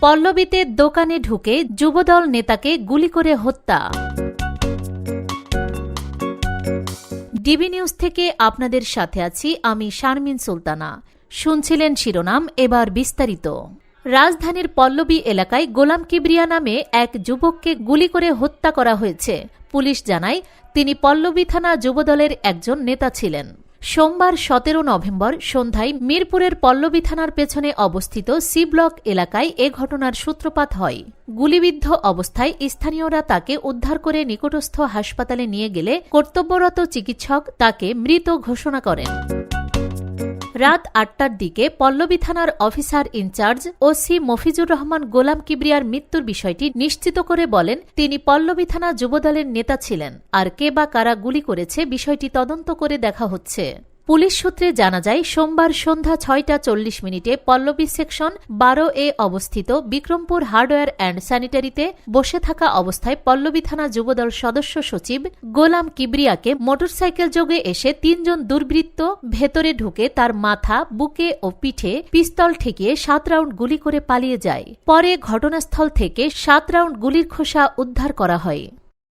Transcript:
পল্লবীতে দোকানে ঢুকে যুবদল নেতাকে গুলি করে হত্যা। ডিবি নিউজ থেকে আপনাদের সাথে আছি আমি শারমিন সুলতানা। শুনছিলেন শিরোনাম, এবার বিস্তারিত। রাজধানীর পল্লবী এলাকায় গোলাম কিবরিয়া নামে এক যুবককে গুলি করে হত্যা করা হয়েছে। পুলিশ জানায়, তিনি পল্লবী থানা যুবদলের একজন নেতা ছিলেন। সোমবার সতেরো নভেম্বর সন্ধ্যায় মিরপুরের পল্লবী থানার পেছনে অবস্থিত সি ব্লক এলাকায় এ ঘটনার সূত্রপাত হয়। গুলিবিদ্ধ অবস্থায় স্থানীয়রা তাকে উদ্ধার করে নিকটস্থ হাসপাতালে নিয়ে গেলে কর্তব্যরত চিকিৎসক তাকে মৃত ঘোষণা করেন। রাত আটটার দিকে পল্লবী থানার officer in charge O C Mofizur Rahman Golam কিবরিয়ার মৃত্যুর বিষয়টি নিশ্চিত করে বলেন, তিনি পল্লবী থানা যুবদলের নেতা ছিলেন, আর কে বা কারা গুলি করেছে বিষয়টি তদন্ত করে দেখা হচ্ছে। পুলিশ সূত্রে জানা যায়, সোমবার সন্ধ্যা ছয়টা চল্লিশ মিনিটে পল্লবী সেকশন বারো এ অবস্থিত বিক্রমপুর হার্ডওয়্যার অ্যান্ড স্যানিটারিতে বসে থাকা অবস্থায় পল্লবী থানা যুবদল সদস্য সচিব গোলাম কিবরিয়াকে মোটরসাইকেল যোগে এসে তিনজন দুর্বৃত্ত ভেতরে ঢুকে তার মাথা, বুকে ও পিঠে পিস্তল ঠেকিয়ে সাত রাউন্ড গুলি করে পালিয়ে যায়। পরে ঘটনাস্থল থেকে সাত রাউন্ড গুলির খোসা উদ্ধার করা হয়।